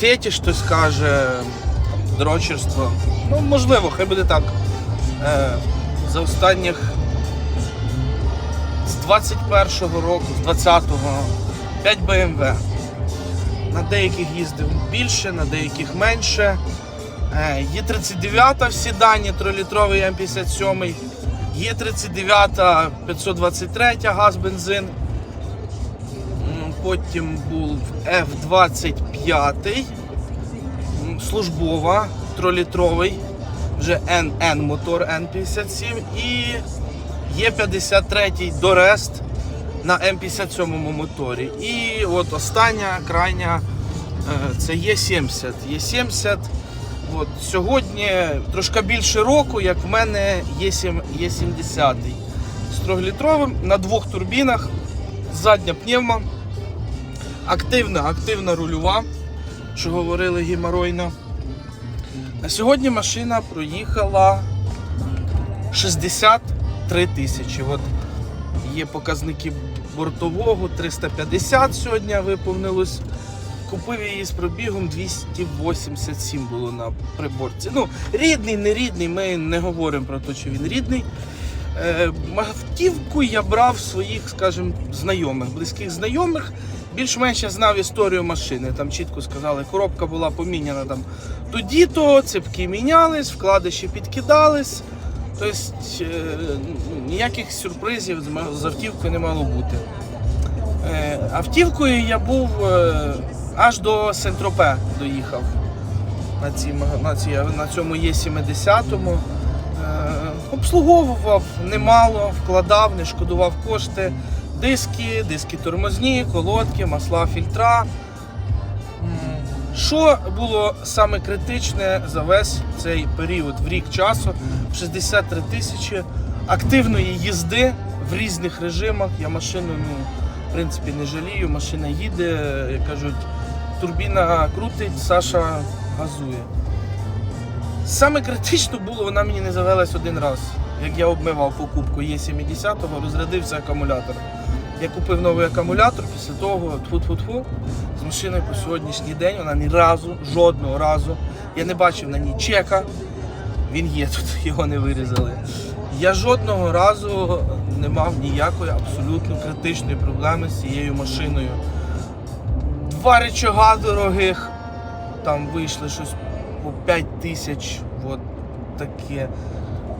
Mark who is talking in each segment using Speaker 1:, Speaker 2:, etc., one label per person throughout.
Speaker 1: фетіш, хтось каже, дрочерство. Ну, можливо, хай буде так. Е, за останніх з 21-го року, з 20-го, 5 BMW. На деяких їздив більше, на деяких менше. Е, Є 39 в седані, 3-літровий М57. Є 39 523 газ бензин. Потім був F25 м, службова, 3-літровий, вже NN мотор N57 і є 53 Дорест на М57 моторі. І от остання крайня е, це Є70. Є70. От, сьогодні трошки більше року, як в мене є, 7, є 70 з 3-літровим на двох турбінах, задня пневма, активна, активна рульова, що говорили геморойно. На сьогодні машина проїхала 63 тисячі. От є показники бортового 350 сьогодні виповнилось. Купив її з пробігом 287 було на приборці. Ну, рідний, не рідний, ми не говоримо про те, що він рідний. Е, Автівку я брав своїх, скажімо, знайомих, близьких знайомих. Більш-менш я знав історію машини. Там чітко сказали, коробка була поміняна там тоді-то, цепки мінялись, вкладиші підкидались. Тобто е, ну, ніяких сюрпризів з автівкою не мало бути. Е, Автівкою я був аж до Сентропе доїхав. На, цій, на, цій, на цьому Є70-му. Обслуговував немало, вкладав, не шкодував кошти. Диски, диски тормозні, колодки, масла, фільтра. Що було саме критичне за весь цей період в рік часу? 63 тисячі активної їзди в різних режимах. Я машину, ну, в принципі, не жалію. Машина їде, кажуть, турбіна крутить, Саша газує. Саме критично було, вона мені не завелась один раз. Як я обмивав покупку Є70-го, розрядився акумулятор. Я купив новий акумулятор, після того тфу-тфу-тфу, з машиною по сьогоднішній день вона ні разу, жодного разу. Я не бачив на ній чека. Він є тут, його не вирізали. Я жодного разу не мав ніякої абсолютно критичної проблеми з цією машиною. Два речога дорогих, там вийшли щось по 5 тисяч, от таке.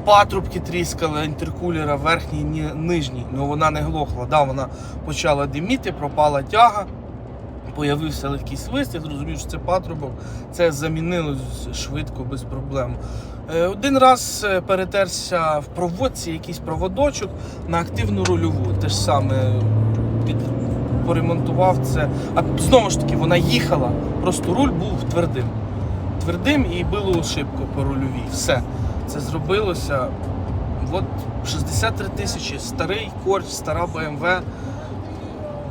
Speaker 1: Патрубки тріскали інтеркулера верхній, ні, нижній, але вона не глохла. Да, вона почала диміти, пропала тяга, появився легкий свист, я зрозумів, що це патрубок. Це замінилось швидко, без проблем. Е, Один раз е, перетерся в проводці якийсь проводочок на активну рульову. Те ж саме під, поремонтував це. А знову ж таки, вона їхала, просто руль був твердим. Твердим і було ошибку по рульовій. Все. Це зробилося. От 63 тисячі, старий корч, стара BMW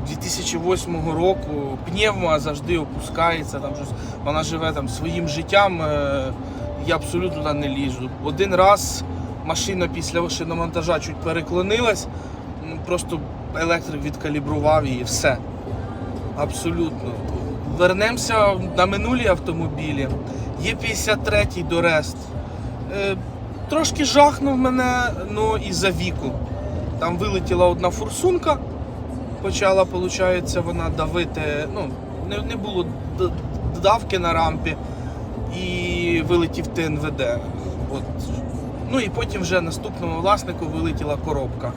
Speaker 1: 2008 року. Пневма завжди опускається, там щось, вона живе там своїм життям. е, Я абсолютно туди не ліжу. Один раз машина після шиномонтажа чуть переклонилась, просто електрик відкалібрував її, все. Абсолютно. Вернемося на минулі автомобілі. Є 53-й Дорест. Е, трошки жахнув мене, ну і за віку. Там вилетіла одна форсунка, почала, виходить, вона давити. Ну, не, не було давки на рампі і вилетів ТНВД. От. Ну і потім вже наступному власнику вилетіла коробка.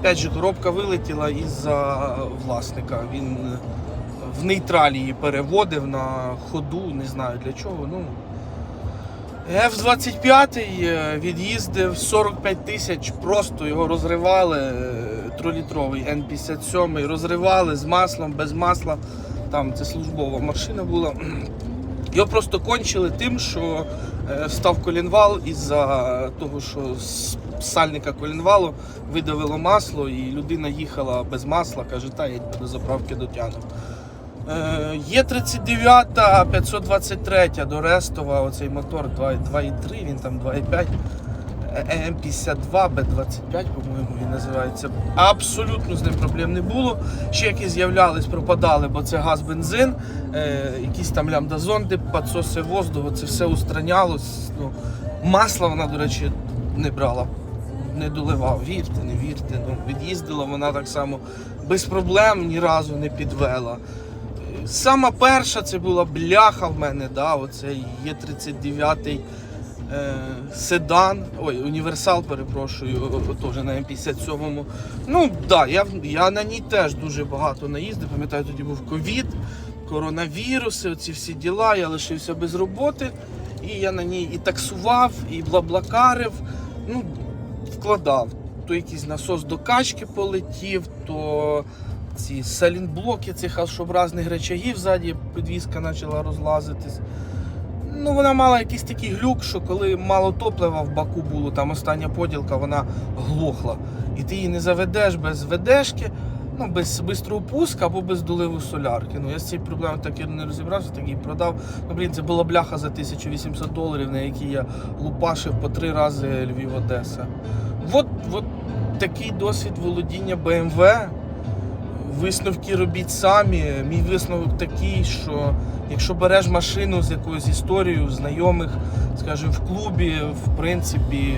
Speaker 1: Опять же, коробка вилетіла із-за власника. Він в нейтралі її переводив на ходу, не знаю для чого. Ну, F-25 е, від'їздив 45 тисяч, просто його розривали, е, трилітровий N57, розривали з маслом, без масла. Там це службова машина була. Його просто кончили тим, що е, став колінвал із-за того, що з сальника колінвалу видавило масло, і людина їхала без масла, каже, та я до заправки дотягну. Е, Є 39 523 до Рестова, оцей мотор 2,3, він там 2,5. е, М52, Б25, по-моєму, він називається. Абсолютно з ним проблем не було. Ще які з'являлись, пропадали, бо це газ, бензин, е, якісь там лямбдазонди, підсоси воздуху, це все устранялось. Ну, масла вона, до речі, не брала, не доливав. Вірте, не вірте. Ну, від'їздила вона так само без проблем ні разу не підвела. Сама перша це була бляха в мене, да, оцей Є39 е, седан, ой, універсал, перепрошую, теж на М57. Ну, да, я, я на ній теж дуже багато наїздив. Пам'ятаю, тоді був ковід, коронавіруси, оці всі діла, я лишився без роботи. І я на ній і таксував, і блаблакарив, ну, вкладав. То якийсь насос до качки полетів, то ці салінблоки цих ашобразних речагів ззаді підвізка почала розлазитись. Ну, вона мала якийсь такий глюк, що коли мало топлива в баку було, там остання поділка, вона глохла. І ти її не заведеш без ведешки, ну, без бистрого пуска або без доливу солярки. Ну, я з цією проблемою так і не розібрався, так і продав. Ну, блін, це була бляха за 1800 доларів, на якій я лупашив по три рази Львів-Одеса. От, от такий досвід володіння BMW. Висновки робіть самі. Мій висновок такий, що якщо береш машину з якоюсь історією, знайомих, скажімо, в клубі, в принципі,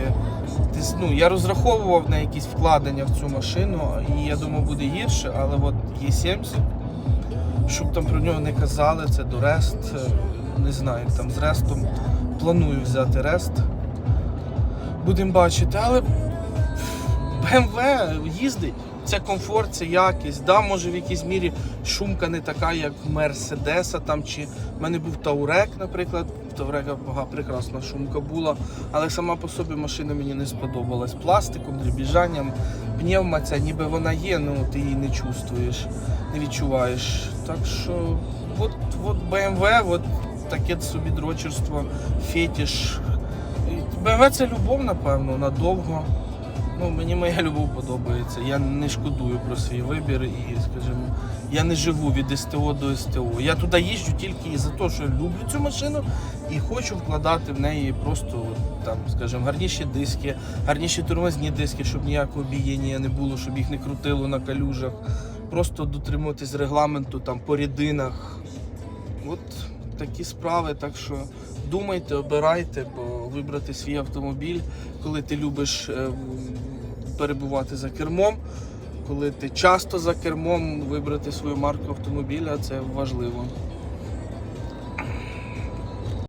Speaker 1: ти, ну, я розраховував на якісь вкладення в цю машину, і я думав, буде гірше, але от є 70 щоб там про нього не казали, це до Рест. Не знаю, там з Рестом. Планую взяти Рест. Будемо бачити, але BMW їздить. Це комфорт, це якість. Да, може в якійсь мірі шумка не така, як в Мерседеса там чи в мене був Таурек, наприклад. В Таурека прекрасна шумка була, але сама по собі машина мені не сподобалась. Пластиком, дрібіжанням, пневма ця, ніби вона є, ну ти її не чувствуєш, не відчуваєш. Так що, от, от BMW, от таке собі дрочерство, фетиш. І BMW це любов, напевно, надовго. Ну, мені моя любов подобається. Я не шкодую про свій вибір і, скажімо, я не живу від СТО до СТО. Я туди їжджу тільки із-за того, що люблю цю машину і хочу вкладати в неї просто там, скажімо, гарніші диски, гарніші тормозні диски, щоб ніякого бієння не було, щоб їх не крутило на калюжах. Просто дотримуватись регламенту там по рідинах. От такі справи. Так що думайте, обирайте, бо вибрати свій автомобіль, коли ти любиш е, перебувати за кермом, коли ти часто за кермом, вибрати свою марку автомобіля це важливо.